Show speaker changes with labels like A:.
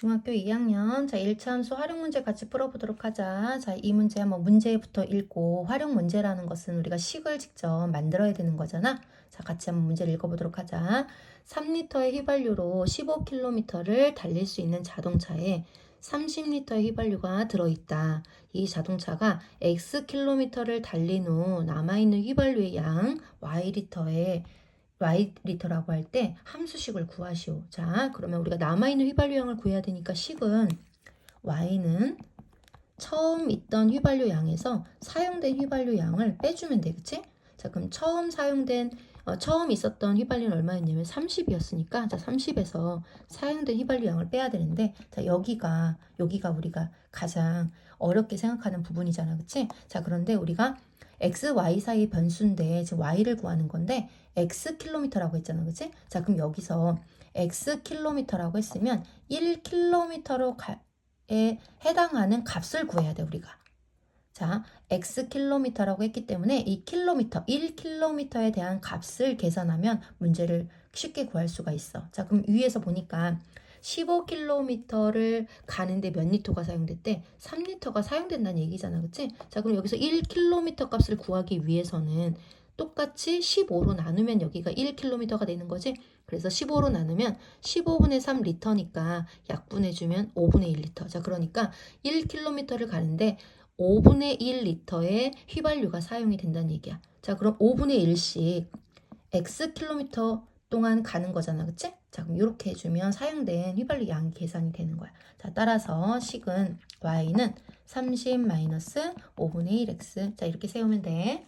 A: 중학교 2학년 자 1차 함수 활용 문제 같이 풀어보도록 하자. 자 이 문제 한번 문제부터 읽고 활용 문제라는 것은 우리가 식을 직접 만들어야 되는 거잖아. 자 같이 한번 문제를 읽어보도록 하자. 3리터의 휘발유로 15km를 달릴 수 있는 자동차에 30리터의 휘발유가 들어있다. 이 자동차가 X킬로미터를 달린 후 남아있는 휘발유의 양 Y리터에 Y리터라고 할 때 함수식을 구하시오. 자, 그러면 우리가 남아있는 휘발유 양을 구해야 되니까 식은 Y는 처음 있던 휘발유 양에서 사용된 휘발유 양을 빼주면 돼. 그치? 자, 그럼 처음 사용된 어, 처음 있었던 휘발유는 얼마였냐면 30이었으니까 자 30에서 사용된 휘발유 양을 빼야 되는데 자 여기가 여기가 우리가 가장 어렵게 생각하는 부분이잖아 그치? 자 그런데 우리가 x, y 사이 변수인데 지금 y를 구하는 건데 x 킬로미터라고 했잖아 그치? 자 그럼 여기서 x 킬로미터라고 했으면 1 킬로미터로 에 해당하는 값을 구해야 돼 우리가 자, x 킬로미터라고 했기 때문에 이 킬로미터, 1킬로미터에 대한 값을 계산하면 문제를 쉽게 구할 수가 있어. 자, 그럼 위에서 보니까 15km를 가는데 몇 리터가 사용됐대? 3리터가 사용된다는 얘기잖아. 그치? 자, 그럼 여기서 1km 값을 구하기 위해서는 똑같이 15로 나누면 여기가 1km가 되는 거지. 그래서 15로 나누면 15분의 3 리터니까 약분해주면 5분의 1 리터. 자, 그러니까 1km를 가는데 5분의 1 리터의 휘발유가 사용이 된다는 얘기야. 자, 그럼 5분의 1씩 x 킬로미터 동안 가는 거잖아. 그치? 자, 그럼 이렇게 해주면 사용된 휘발유 양이 계산이 되는 거야. 자, 따라서 식은 y는 30 마이너스 5분의 1x. 자, 이렇게 세우면 돼.